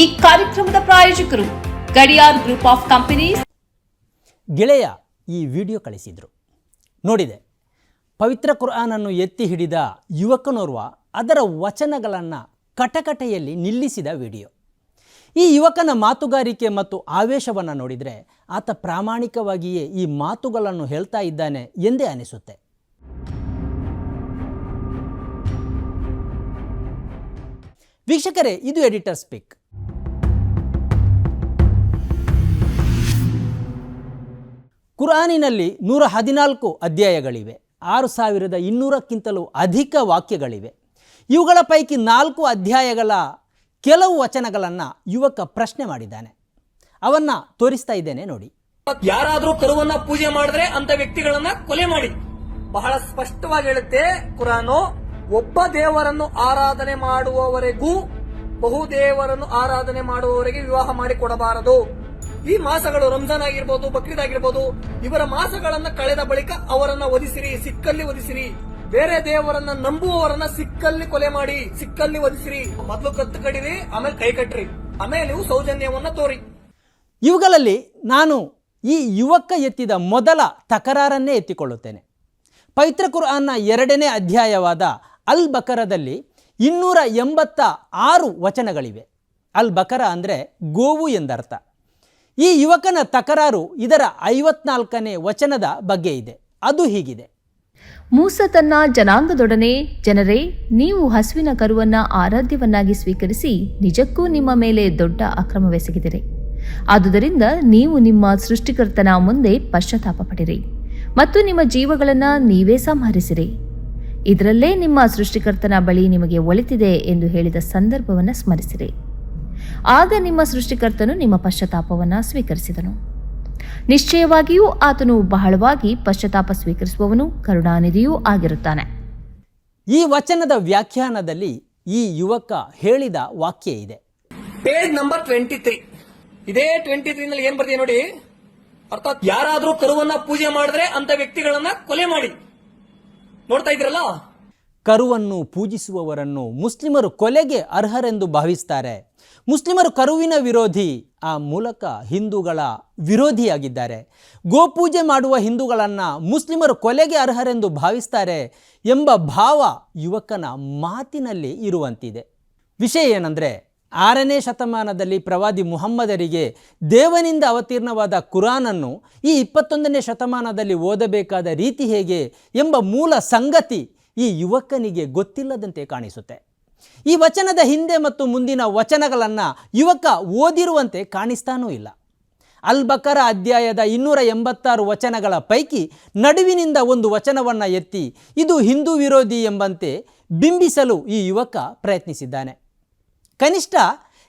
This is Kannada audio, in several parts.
ಈ ಕಾರ್ಯಕ್ರಮದ ಪ್ರಾಯೋಜಕರು ಗಡಿಯಾರ್ ಗ್ರೂಪ್ ಆಫ್ ಕಂಪನೀಸ್. ಗೆಳೆಯ ಈ ವಿಡಿಯೋ ಕಳಿಸಿದರು. ನೋಡಿದೆ. ಪವಿತ್ರ ಕುರಾನನ್ನು ಎತ್ತಿ ಹಿಡಿದ ಯುವಕನೋರ್ವ ಅದರ ವಚನಗಳನ್ನು ಕಟಕಟೆಯಲ್ಲಿ ನಿಲ್ಲಿಸಿದ ವಿಡಿಯೋ. ಈ ಯುವಕನ ಮಾತುಗಾರಿಕೆ ಮತ್ತು ಆವೇಶವನ್ನು ನೋಡಿದರೆ ಆತ ಪ್ರಾಮಾಣಿಕವಾಗಿಯೇ ಈ ಮಾತುಗಳನ್ನು ಹೇಳ್ತಾ ಇದ್ದಾನೆ ಎಂದೇ ಅನಿಸುತ್ತೆ. ವೀಕ್ಷಕರೇ, ಇದು ಎಡಿಟರ್ ಸ್ಪೀಕ್. ಕುರಾನಿನಲ್ಲಿ ನೂರ ಹದಿನಾಲ್ಕು ಅಧ್ಯಾಯಗಳಿವೆ. ಆರು ಸಾವಿರದ ಇನ್ನೂರಕ್ಕಿಂತಲೂ ಅಧಿಕ ವಾಕ್ಯಗಳಿವೆ. ಇವುಗಳ ಪೈಕಿ ನಾಲ್ಕು ಅಧ್ಯಾಯಗಳ ಕೆಲವು ವಚನಗಳನ್ನು ಯುವಕ ಪ್ರಶ್ನೆ ಮಾಡಿದ್ದಾನೆ. ಅವನ್ನು ತೋರಿಸ್ತಾ ಇದ್ದೇನೆ ನೋಡಿ. ಯಾರಾದರೂ ಕರುವನ್ನ ಪೂಜೆ ಮಾಡಿದ್ರೆ ಅಂತ ವ್ಯಕ್ತಿಗಳನ್ನ ಕೊಲೆ ಮಾಡಿ. ಬಹಳ ಸ್ಪಷ್ಟವಾಗಿ ಹೇಳುತ್ತೆ ಕುರಾನು, ಒಬ್ಬ ದೇವರನ್ನು ಆರಾಧನೆ ಮಾಡುವವರೆಗೂ ಬಹು ದೇವರನ್ನು ಆರಾಧನೆ ಮಾಡುವವರೆಗೆ ವಿವಾಹ ಮಾಡಿ ಕೊಡಬಾರದು ಈ ಮಾಸಗಳು ರಂಜಾನ್ ಆಗಿರ್ಬೋದು, ಬಕ್ರೀದ್ ಆಗಿರ್ಬೋದು, ಇವರ ಮಾಸಗಳನ್ನ ಕಳೆದ ಬಳಿಕ ಅವರನ್ನ ಒದಿಸಿರಿ ಸಿಕ್ಕಲ್ಲಿ ಒದಿಸಿರಿ ಬೇರೆ ದೇವರನ್ನ ನಂಬುವವರನ್ನ ಸಿಕ್ಕಲ್ಲಿ ಕೊಲೆ ಮಾಡಿ, ಸಿಕ್ಕಲ್ಲಿ ಒದಿಸಿರಿ ಮೊದಲು ಕತ್ತು ಕಡಿರಿ, ಆಮೇಲೆ ಕೈ ಕಟ್ಟ್ರಿ ಆಮೇಲೆ ನೀವು ಸೌಜನ್ಯವನ್ನ ತೋರಿ. ಇವುಗಳಲ್ಲಿ ನಾನು ಈ ಯುವಕ ಎತ್ತಿದ ಮೊದಲ ತಕರಾರನ್ನೇ ಎತ್ತಿಕೊಳ್ಳುತ್ತೇನೆ. ಪೈತ್ರ ಕುರ್ಆನ್ನ ಎರಡನೇ ಅಧ್ಯಾಯವಾದ ಅಲ್ ಬಕರದಲ್ಲಿ ಇನ್ನೂರ ಎಂಬತ್ತ ಆರು ವಚನಗಳಿವೆ. ಅಲ್ ಬಕರ ಅಂದರೆ ಗೋವು ಎಂದರ್ಥ. ಈ ಯುವಕನ ತಕರಾರು ಇದರ ಐವತ್ನಾಲ್ಕನೇ ವಚನದ ಬಗ್ಗೆ ಇದೆ. ಅದು ಹೀಗಿದೆ. ಮೂಸ ತನ್ನ ಜನಾಂಗದೊಡನೆ, ಜನರೇ, ನೀವು ಹಸುವಿನ ಕರುವನ್ನ ಆರಾಧ್ಯವನ್ನಾಗಿ ಸ್ವೀಕರಿಸಿ ನಿಜಕ್ಕೂ ನಿಮ್ಮ ಮೇಲೆ ದೊಡ್ಡ ಅಕ್ರಮವೆಸಗಿದಿರಿ ಆದುದರಿಂದ ನೀವು ನಿಮ್ಮ ಸೃಷ್ಟಿಕರ್ತನ ಮುಂದೆ ಪಶ್ಚಾತ್ತಾಪ ಪಡಿರಿ ಮತ್ತು ನಿಮ್ಮ ಜೀವಗಳನ್ನು ನೀವೇ ಸಂಹರಿಸಿರಿ. ಇದರಲ್ಲೇ ನಿಮ್ಮ ಸೃಷ್ಟಿಕರ್ತನ ಬಳಿ ನಿಮಗೆ ಒಳಿತಿದೆ ಎಂದು ಹೇಳಿದ ಸಂದರ್ಭವನ್ನು ಸ್ಮರಿಸಿರಿ. ಆಗ ನಿಮ್ಮ ಸೃಷ್ಟಿಕರ್ತನು ನಿಮ್ಮ ಪಶ್ಚಾತ್ತಾಪವನ್ನು ಸ್ವೀಕರಿಸಿದನು. ನಿಶ್ಚಯವಾಗಿಯೂ ಆತನು ಬಹಳವಾಗಿ ಪಶ್ಚಾತ್ತಾಪ ಸ್ವೀಕರಿಸುವವನು ಕರುಣಾನಿಧಿಯೂ ಆಗಿರುತ್ತಾನೆ. ಈ ವಚನದ ವ್ಯಾಖ್ಯಾನದಲ್ಲಿ ಈ ಯುವಕ ಹೇಳಿದ ವಾಕ್ಯ ಇದೆ. ಪೇಜ್ ನಂಬರ್ ಟ್ವೆಂಟಿ ತ್ರೀ ಇದೇ ಟ್ವೆಂಟಿ ತ್ರೀ ನಲ್ಲಿ ಏನ್ ಬರ್ತೀವಿ ನೋಡಿ? ಅರ್ಥಾತ್ ಯಾರಾದರೂ ಕರುವನ್ನ ಪೂಜೆ ಮಾಡಿದ್ರೆ ಅಂತ ವ್ಯಕ್ತಿಗಳನ್ನ ಕೊಲೆ ಮಾಡಿ. ನೋಡ್ತಾ ಇದ್ರಲ್ಲ ಕರುವನ್ನು ಪೂಜಿಸುವವರನ್ನು ಮುಸ್ಲಿಮರು ಕೊಲೆಗೆ ಅರ್ಹರೆಂದು ಭಾವಿಸ್ತಾರೆ. ಮುಸ್ಲಿಮರು ಕರುವಿನ ವಿರೋಧಿ, ಆ ಮೂಲಕ ಹಿಂದೂಗಳ ವಿರೋಧಿಯಾಗಿದ್ದಾರೆ. ಗೋಪೂಜೆ ಮಾಡುವ ಹಿಂದೂಗಳನ್ನು ಮುಸ್ಲಿಮರು ಕೊಲೆಗೆ ಅರ್ಹರೆಂದು ಭಾವಿಸ್ತಾರೆ ಎಂಬ ಭಾವ ಯುವಕನ ಮಾತಿನಲ್ಲಿ ಇರುವಂತಿದೆ. ವಿಷಯ ಏನಂದರೆ, ಆರನೇ ಶತಮಾನದಲ್ಲಿ ಪ್ರವಾದಿ ಮುಹಮ್ಮದರಿಗೆ ದೇವನಿಂದ ಅವತೀರ್ಣವಾದ ಕುರಾನನ್ನು ಈ ಇಪ್ಪತ್ತೊಂದನೇ ಶತಮಾನದಲ್ಲಿ ಓದಬೇಕಾದ ರೀತಿ ಹೇಗೆ ಎಂಬ ಮೂಲ ಸಂಗತಿ ಈ ಯುವಕನಿಗೆ ಗೊತ್ತಿಲ್ಲದಂತೆ ಕಾಣಿಸುತ್ತೆ. ಈ ವಚನದ ಹಿಂದೆ ಮತ್ತು ಮುಂದಿನ ವಚನಗಳನ್ನು ಯುವಕ ಓದಿರುವಂತೆ ಕಾಣಿಸ್ತಾನೂ ಇಲ್ಲ. ಅಲ್ ಬಕರ ಅಧ್ಯಾಯದ ಇನ್ನೂರ ಎಂಬತ್ತಾರು ವಚನಗಳ ಪೈಕಿ ನಡುವಿನಿಂದ ಒಂದು ವಚನವನ್ನು ಎತ್ತಿ, ಇದು ಹಿಂದೂ ವಿರೋಧಿ ಎಂಬಂತೆ ಬಿಂಬಿಸಲು ಈ ಯುವಕ ಪ್ರಯತ್ನಿಸಿದ್ದಾನೆ. ಕನಿಷ್ಠ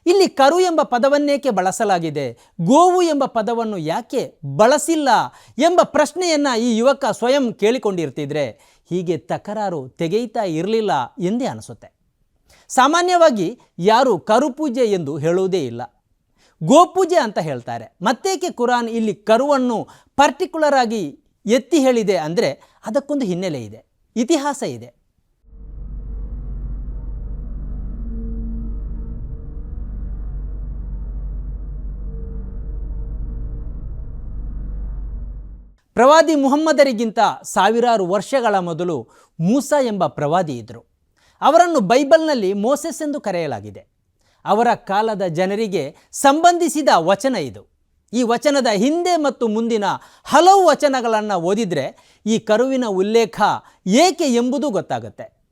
ಇಲ್ಲಿ ಕರು ಎಂಬ ಪದವನ್ನೇಕೆ ಬಳಸಲಾಗಿದೆ? ಗೋವು ಎಂಬ ಪದವನ್ನು ಯಾಕೆ ಬಳಸಿಲ್ಲ ಎಂಬ ಪ್ರಶ್ನೆಯನ್ನು ಈ ಯುವಕ ಸ್ವಯಂ ಕೇಳಿಕೊಂಡಿರ್ತಿದ್ರೆ ಹೀಗೆ ತಕರಾರು ತೆಗೆಯುತ್ತಾ ಇರಲಿಲ್ಲ ಎಂದೇ ಅನಿಸುತ್ತೆ. ಸಾಮಾನ್ಯವಾಗಿ ಯಾರು ಕರುಪೂಜೆ ಎಂದು ಹೇಳುವುದೇ ಇಲ್ಲ. ಗೋಪೂಜೆ ಅಂತ ಹೇಳ್ತಾರೆ. ಮತ್ತೇಕೆ ಕುರಾನ್ ಇಲ್ಲಿ ಕರುವನ್ನು ಪರ್ಟಿಕ್ಯುಲರ್ ಆಗಿ ಎತ್ತಿ ಹೇಳಿದೆ ಅಂದರೆ ಅದಕ್ಕೊಂದು ಹಿನ್ನೆಲೆ ಇದೆ. ಇತಿಹಾಸ ಇದೆ. ಪ್ರವಾದಿ ಮುಹಮ್ಮದರಿಗಿಂತ ಸಾವಿರಾರು ವರ್ಷಗಳ ಮೊದಲು ಮೂಸ ಎಂಬ ಪ್ರವಾದಿ ಇದ್ದರು ಅವರನ್ನು ಬೈಬಲ್ನಲ್ಲಿ ಮೋಸೆಸ್ ಎಂದು ಕರೆಯಲಾಗಿದೆ. ಅವರ ಕಾಲದ ಜನರಿಗೆ ಸಂಬಂಧಿಸಿದ ವಚನ ಇದು. ಈ ವಚನದ ಹಿಂದೆ ಮತ್ತು ಮುಂದಿನ ಹಲವು ವಚನಗಳನ್ನು ಓದಿದರೆ ಈ ಕರುವಿನ ಉಲ್ಲೇಖ ಏಕೆ ಎಂಬುದು ಗೊತ್ತಾಗುತ್ತೆ.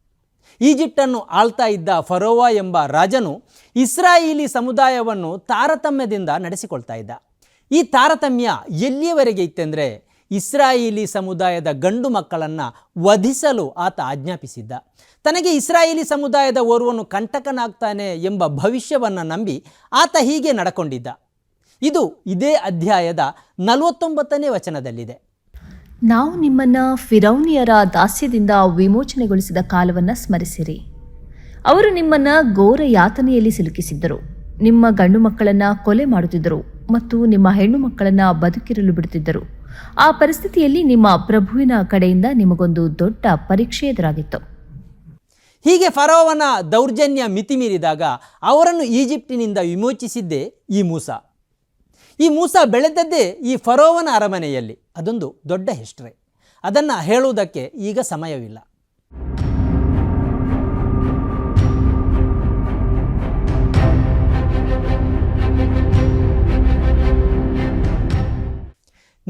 ಈಜಿಪ್ಟನ್ನು ಆಳ್ತಾ ಇದ್ದ ಫರೋವಾ ಎಂಬ ರಾಜನು ಇಸ್ರಾಯೇಲಿ ಸಮುದಾಯವನ್ನು ತಾರತಮ್ಯದಿಂದ ನಡೆಸಿಕೊಳ್ತಾ ಇದ್ದ. ಈ ತಾರತಮ್ಯ ಎಲ್ಲಿಯವರೆಗೆ ಇತ್ತೆಂದರೆ ಇಸ್ರಾಯೇಲಿ ಸಮುದಾಯದ ಗಂಡು ಮಕ್ಕಳನ್ನು ವಧಿಸಲು ಆತ ಆಜ್ಞಾಪಿಸಿದ್ದ. ತನಗೆ ಇಸ್ರಾಯೇಲಿ ಸಮುದಾಯದ ಓರ್ವನು ಕಂಟಕನಾಗ್ತಾನೆ ಎಂಬ ಭವಿಷ್ಯವನ್ನು ನಂಬಿ ಆತ ಹೀಗೆ ನಡ್ಕೊಂಡಿದ್ದ. ಇದು ಇದೇ ಅಧ್ಯಾಯದ ನಲವತ್ತೊಂಬತ್ತನೇ ವಚನದಲ್ಲಿದೆ. ನಾವು ನಿಮ್ಮನ್ನ ಫಿರೌನಿಯರ ದಾಸ್ಯದಿಂದ ವಿಮೋಚನೆಗೊಳಿಸಿದ ಕಾಲವನ್ನು ಸ್ಮರಿಸಿರಿ. ಅವರು ನಿಮ್ಮನ್ನು ಘೋರ ಯಾತನೆಯಲ್ಲಿ ಸಿಲುಕಿಸಿದ್ದರು. ನಿಮ್ಮ ಗಂಡು ಮಕ್ಕಳನ್ನು ಕೊಲೆ ಮಾಡುತ್ತಿದ್ದರು. ಮತ್ತು ನಿಮ್ಮ ಹೆಣ್ಣು ಮಕ್ಕಳನ್ನ ಬದುಕಿರಲು ಬಿಡುತ್ತಿದ್ದರು. ಆ ಪರಿಸ್ಥಿತಿಯಲ್ಲಿ ನಿಮ್ಮ ಪ್ರಭುವಿನ ಕಡೆಯಿಂದ ನಿಮಗೊಂದು ದೊಡ್ಡ ಪರೀಕ್ಷೆ ಎದುರಾಗಿತ್ತು. ಹೀಗೆ ಫರೋವನ ದೌರ್ಜನ್ಯ ಮಿತಿಮೀರಿದಾಗ ಅವರನ್ನು ಈಜಿಪ್ಟಿನಿಂದ ವಿಮೋಚಿಸಿದ್ದೇ ಈ ಮೂಸ. ಈ ಮೂಸ ಬೆಳೆದದ್ದೇ ಈ ಫರೋವನ ಅರಮನೆಯಲ್ಲಿ. ಅದೊಂದು ದೊಡ್ಡ ಹಿಸ್ಟ್ರಿ. ಅದನ್ನು ಹೇಳುವುದಕ್ಕೆ ಈಗ ಸಮಯವಿಲ್ಲ.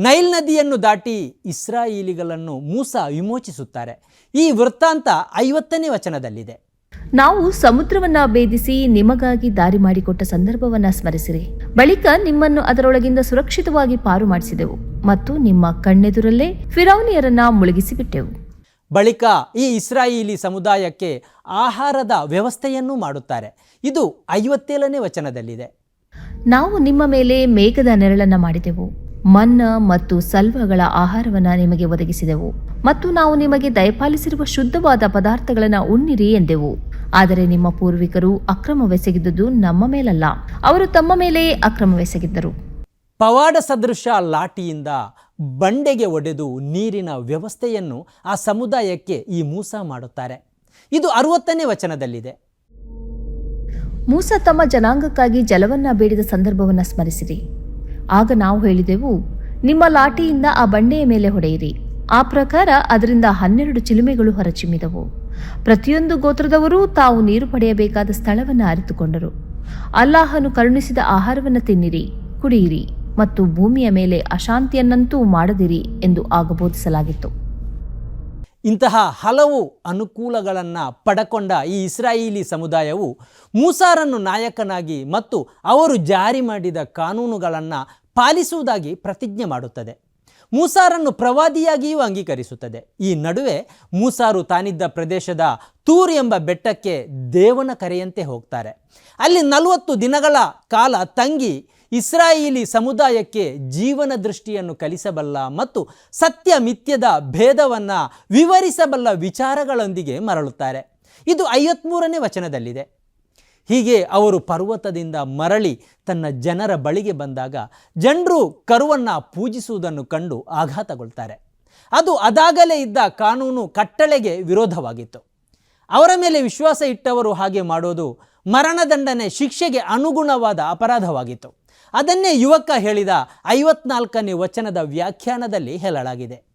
ನೈಲ್ ನದಿಯನ್ನು ದಾಟಿ ಇಸ್ರಾಯೀಲಿಗಳನ್ನು ಮೂಸ ವಿಮೋಚಿಸುತ್ತಾರೆ. ಈ ವೃತ್ತಾಂತ ಐವತ್ತನೇ ವಚನದಲ್ಲಿದೆ. ನಾವು ಸಮುದ್ರವನ್ನ ಭೇದಿಸಿ ನಿಮಗಾಗಿ ದಾರಿ ಮಾಡಿಕೊಟ್ಟ ಸಂದರ್ಭವನ್ನ ಸ್ಮರಿಸಿರಿ. ಬಳಿಕ ನಿಮ್ಮನ್ನು ಅದರೊಳಗಿಂದ ಸುರಕ್ಷಿತವಾಗಿ ಪಾರು ಮಾಡಿಸಿದೆವು ಮತ್ತು ನಿಮ್ಮ ಕಣ್ಣೆದುರಲ್ಲೇ ಫಿರೌನಿಯರನ್ನ ಮುಳುಗಿಸಿ ಬಿಟ್ಟೆವು ಬಳಿಕ ಈ ಇಸ್ರಾಯೀಲಿ ಸಮುದಾಯಕ್ಕೆ ಆಹಾರದ ವ್ಯವಸ್ಥೆಯನ್ನು ಮಾಡುತ್ತಾರೆ. ಇದು ಐವತ್ತೇಳನೇ ವಚನದಲ್ಲಿದೆ. ನಾವು ನಿಮ್ಮ ಮೇಲೆ ಮೇಘದ ನೆರಳನ್ನ ಮಾಡಿದೆವು. ಮನ್ನ ಮತ್ತು ಸಲ್ವಗಳ ಆಹಾರವನ್ನ ನಿಮಗೆ ಒದಗಿಸಿದೆವು. ಮತ್ತು ನಾವು ನಿಮಗೆ ದಯಪಾಲಿಸಿರುವ ಶುದ್ಧವಾದ ಪದಾರ್ಥಗಳನ್ನ ಉಣ್ಣಿರಿ ಎಂದೆವು. ಆದರೆ ನಿಮ್ಮ ಪೂರ್ವಿಕರು ಅಕ್ರಮವೆಸಗಿದ್ದುದು ನಮ್ಮ ಮೇಲಲ್ಲ. ಅವರು ತಮ್ಮ ಮೇಲೆಯೇ ಅಕ್ರಮವೆಸಗಿದ್ದರು. ಪವಾಡ ಸದೃಶ ಲಾಠಿಯಿಂದ ಬಂಡೆಗೆ ಒಡೆದು ನೀರಿನ ವ್ಯವಸ್ಥೆಯನ್ನು ಆ ಸಮುದಾಯಕ್ಕೆ ಈ ಮೂಸ ಮಾಡುತ್ತಾರೆ. ಇದು ಅರುವತ್ತನೇ ವಚನದಲ್ಲಿದೆ. ಮೂಸ ತಮ್ಮ ಜನಾಂಗಕ್ಕಾಗಿ ಜಲವನ್ನ ಬೇಡಿದ ಸಂದರ್ಭವನ್ನು ಸ್ಮರಿಸಿರಿ. ಆಗ ನಾವು ಹೇಳಿದೆವು, ನಿಮ್ಮ ಲಾಠಿಯಿಂದ ಆ ಬಂಡೆಯ ಮೇಲೆ ಹೊಡೆಯಿರಿ. ಆ ಪ್ರಕಾರ ಅದರಿಂದ ಹನ್ನೆರಡು ಚಿಲುಮೆಗಳು ಹೊರಚಿಮ್ಮಿದವು. ಪ್ರತಿಯೊಂದು ಗೋತ್ರದವರೂ ತಾವು ನೀರು ಪಡೆಯಬೇಕಾದ ಸ್ಥಳವನ್ನು ಅರಿತುಕೊಂಡರು. ಅಲ್ಲಾಹನು ಕರುಣಿಸಿದ ಆಹಾರವನ್ನು ತಿನ್ನಿರಿ, ಕುಡಿಯಿರಿ ಮತ್ತು ಭೂಮಿಯ ಮೇಲೆ ಅಶಾಂತಿಯನ್ನಂತೂ ಮಾಡದಿರಿ ಎಂದು ಆಗ ಬೋಧಿಸಲಾಗಿತ್ತು ಇಂತಹ ಹಲವು ಅನುಕೂಲಗಳನ್ನು ಪಡಕೊಂಡ ಈ ಇಸ್ರಾಯೀಲಿ ಸಮುದಾಯವು ಮೂಸಾರನ್ನು ನಾಯಕನಾಗಿ ಮತ್ತು ಅವರು ಜಾರಿ ಮಾಡಿದ ಕಾನೂನುಗಳನ್ನು ಪಾಲಿಸುವುದಾಗಿ ಪ್ರತಿಜ್ಞೆ ಮಾಡುತ್ತದೆ. ಮೂಸಾರನ್ನು ಪ್ರವಾದಿಯಾಗಿಯೂ ಅಂಗೀಕರಿಸುತ್ತದೆ. ಈ ನಡುವೆ ಮೂಸಾರು ತಾನಿದ್ದ ಪ್ರದೇಶದ ತೂರ್ ಎಂಬ ಬೆಟ್ಟಕ್ಕೆ ದೇವನ ಕರೆಯಂತೆ ಹೋಗ್ತಾರೆ. ಅಲ್ಲಿ ನಲವತ್ತು ದಿನಗಳ ಕಾಲ ತಂಗಿ ಇಸ್ರಾಯೇಲಿ ಸಮುದಾಯಕ್ಕೆ ಜೀವನ ದೃಷ್ಟಿಯನ್ನು ಕಲಿಸಬಲ್ಲ ಮತ್ತು ಸತ್ಯ ಮಿಥ್ಯದ ಭೇದವನ್ನು ವಿವರಿಸಬಲ್ಲ ವಿಚಾರಗಳೊಂದಿಗೆ ಮರಳುತ್ತಾರೆ. ಇದು ಐವತ್ಮೂರನೇ ವಚನದಲ್ಲಿದೆ. ಹೀಗೆ ಅವರು ಪರ್ವತದಿಂದ ಮರಳಿ ತನ್ನ ಜನರ ಬಳಿಗೆ ಬಂದಾಗ ಜನರು ಕರುವನ್ನು ಪೂಜಿಸುವುದನ್ನು ಕಂಡು ಆಘಾತಗೊಳ್ತಾರೆ. ಅದು ಅದಾಗಲೇ ಇದ್ದ ಕಾನೂನು ಕಟ್ಟಳೆಗೆ ವಿರೋಧವಾಗಿತ್ತು. ಅವರ ಮೇಲೆ ವಿಶ್ವಾಸ ಇಟ್ಟವರು ಹಾಗೆ ಮಾಡೋದು ಮರಣದಂಡನೆ ಶಿಕ್ಷೆಗೆ ಅನುಗುಣವಾದ ಅಪರಾಧವಾಗಿತ್ತು. ಅದನ್ನೇ ಯುವಕ ಹೇಳಿದ ಐವತ್ನಾಲ್ಕನೇ ವಚನದ ವ್ಯಾಖ್ಯಾನದಲ್ಲಿ ಹೇಳಲಾಗಿದೆ.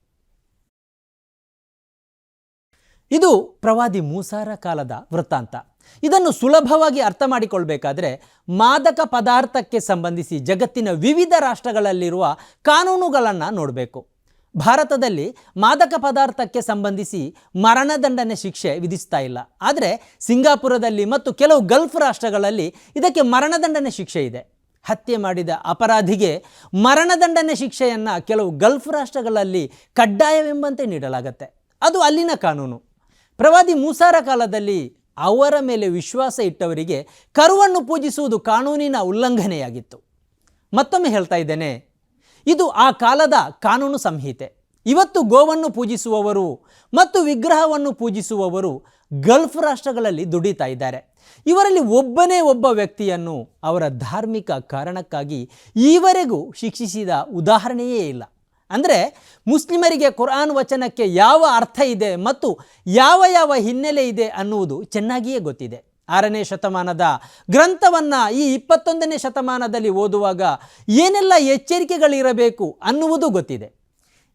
ಇದು ಪ್ರವಾದಿ ಮೂಸಾರ ಕಾಲದ ವೃತ್ತಾಂತ. ಇದನ್ನು ಸುಲಭವಾಗಿ ಅರ್ಥ ಮಾಡಿಕೊಳ್ಬೇಕಾದ್ರೆ ಮಾದಕ ಪದಾರ್ಥಕ್ಕೆ ಸಂಬಂಧಿಸಿ ಜಗತ್ತಿನ ವಿವಿಧ ರಾಷ್ಟ್ರಗಳಲ್ಲಿರುವ ಕಾನೂನುಗಳನ್ನು ನೋಡಬೇಕು. ಭಾರತದಲ್ಲಿ ಮಾದಕ ಪದಾರ್ಥಕ್ಕೆ ಸಂಬಂಧಿಸಿ ಮರಣದಂಡನೆ ಶಿಕ್ಷೆ ವಿಧಿಸ್ತಾ ಇಲ್ಲ. ಆದರೆ ಸಿಂಗಾಪುರದಲ್ಲಿ ಮತ್ತು ಕೆಲವು ಗಲ್ಫ್ ರಾಷ್ಟ್ರಗಳಲ್ಲಿ ಇದಕ್ಕೆ ಮರಣದಂಡನೆ ಶಿಕ್ಷೆ ಇದೆ. ಹತ್ಯೆ ಮಾಡಿದ ಅಪರಾಧಿಗೆ ಮರಣದಂಡನೆ ಶಿಕ್ಷೆಯನ್ನು ಕೆಲವು ಗಲ್ಫ್ ರಾಷ್ಟ್ರಗಳಲ್ಲಿ ಕಡ್ಡಾಯವೆಂಬಂತೆ ನೀಡಲಾಗತ್ತೆ. ಅದು ಅಲ್ಲಿನ ಕಾನೂನು. ಪ್ರವಾದಿ ಮೂಸಾರ ಕಾಲದಲ್ಲಿ ಅವರ ಮೇಲೆ ವಿಶ್ವಾಸ ಇಟ್ಟವರಿಗೆ ಕರುವನ್ನು ಪೂಜಿಸುವುದು ಕಾನೂನಿನ ಉಲ್ಲಂಘನೆಯಾಗಿತ್ತು. ಮತ್ತೊಮ್ಮೆ ಹೇಳ್ತಾ ಇದ್ದೇನೆ, ಇದು ಆ ಕಾಲದ ಕಾನೂನು ಸಂಹಿತೆ. ಇವತ್ತು ಗೋವನ್ನು ಪೂಜಿಸುವವರು ಮತ್ತು ವಿಗ್ರಹವನ್ನು ಪೂಜಿಸುವವರು ಗಲ್ಫ್ ರಾಷ್ಟ್ರಗಳಲ್ಲಿ ದುಡಿತಾ ಇದ್ದಾರೆ. ಇವರಲ್ಲಿ ಒಬ್ಬನೇ ಒಬ್ಬ ವ್ಯಕ್ತಿಯನ್ನು ಅವರ ಧಾರ್ಮಿಕ ಕಾರಣಕ್ಕಾಗಿ ಈವರೆಗೂ ಶಿಕ್ಷಿಸಿದ ಉದಾಹರಣೆಯೇ ಇಲ್ಲ. ಅಂದರೆ ಮುಸ್ಲಿಮರಿಗೆ ಕುರಾನ್ ವಚನಕ್ಕೆ ಯಾವ ಅರ್ಥ ಇದೆ ಮತ್ತು ಯಾವ ಯಾವ ಹಿನ್ನೆಲೆ ಇದೆ ಅನ್ನುವುದು ಚೆನ್ನಾಗಿಯೇ ಗೊತ್ತಿದೆ. ಆರನೇ ಶತಮಾನದ ಗ್ರಂಥವನ್ನು ಈ ಇಪ್ಪತ್ತೊಂದನೇ ಶತಮಾನದಲ್ಲಿ ಓದುವಾಗ ಏನೆಲ್ಲ ಎಚ್ಚರಿಕೆಗಳಿರಬೇಕು ಅನ್ನುವುದು ಗೊತ್ತಿದೆ.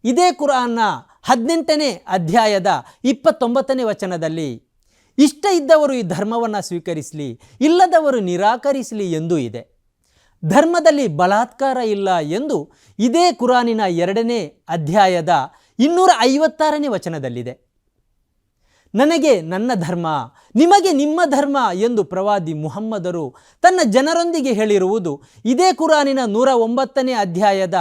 ಇದೇ ಕುರಾನ್ನ ಹದಿನೆಂಟನೇ ಅಧ್ಯಾಯದ ಇಪ್ಪತ್ತೊಂಬತ್ತನೇ ವಚನದಲ್ಲಿ ಇಷ್ಟ ಇದ್ದವರು ಈ ಧರ್ಮವನ್ನು ಸ್ವೀಕರಿಸಲಿ, ಇಲ್ಲದವರು ನಿರಾಕರಿಸಲಿ ಎಂದೂ ಇದೆ. ಧರ್ಮದಲ್ಲಿ ಬಲಾತ್ಕಾರ ಇಲ್ಲ ಎಂದು ಇದೇ ಕುರಾನಿನ ಎರಡನೇ ಅಧ್ಯಾಯದ ಇನ್ನೂರ ಐವತ್ತಾರನೇ ವಚನದಲ್ಲಿದೆ. ನನಗೆ ನನ್ನ ಧರ್ಮ, ನಿಮಗೆ ನಿಮ್ಮ ಧರ್ಮ ಎಂದು ಪ್ರವಾದಿ ಮುಹಮ್ಮದರು ತನ್ನ ಜನರೊಂದಿಗೆ ಹೇಳಿರುವುದು ಇದೇ ಕುರಾನಿನ ನೂರ ಒಂಬತ್ತನೇ ಅಧ್ಯಾಯದ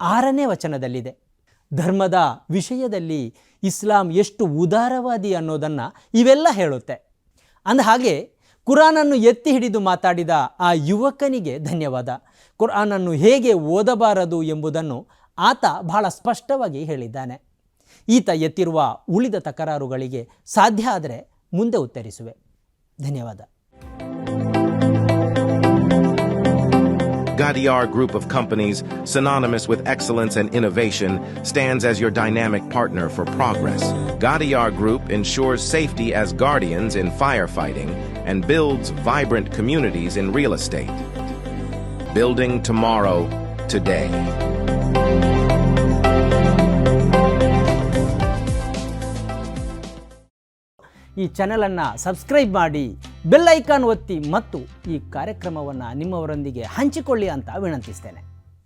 ಆರನೇ ವಚನದಲ್ಲಿದೆ. ಧರ್ಮದ ವಿಷಯದಲ್ಲಿ ಇಸ್ಲಾಂ ಎಷ್ಟು ಉದಾರವಾದಿ ಅನ್ನೋದನ್ನು ಇವೆಲ್ಲ ಹೇಳುತ್ತೆ. ಅಂದ ಹಾಗೆ ಕುರಾನನ್ನು ಎತ್ತಿ ಹಿಡಿದು ಮಾತಾಡಿದ ಆ ಯುವಕನಿಗೆ ಧನ್ಯವಾದ. ಕುರಾನನ್ನು ಹೇಗೆ ಓದಬಾರದು ಎಂಬುದನ್ನು ಆತ ಬಹಳ ಸ್ಪಷ್ಟವಾಗಿ ಹೇಳಿದ್ದಾನೆ. ಈತ ಎತ್ತಿರುವ ಉಳಿದ ತಕರಾರುಗಳಿಗೆ ಸಾಧ್ಯ ಆದರೆ ಮುಂದೆ ಉತ್ತರಿಸುವೆ. ಧನ್ಯವಾದ. Gadiar Group of Companies, synonymous with excellence and innovation, stands as your dynamic partner for progress. Gadiar Group ensures safety as guardians in firefighting and builds vibrant communities in real estate. Building tomorrow, today. ಈ ಚಾನಲನ್ನು ಸಬ್ಸ್ಕ್ರೈಬ್ ಮಾಡಿ ಬೆಲ್ ಐಕಾನ್ ಒತ್ತಿ ಮತ್ತು ಈ ಕಾರ್ಯಕ್ರಮವನ್ನು ನಿಮ್ಮವರೊಂದಿಗೆ ಹಂಚಿಕೊಳ್ಳಿ ಅಂತ ವಿನಂತಿಸ್ತೇನೆ.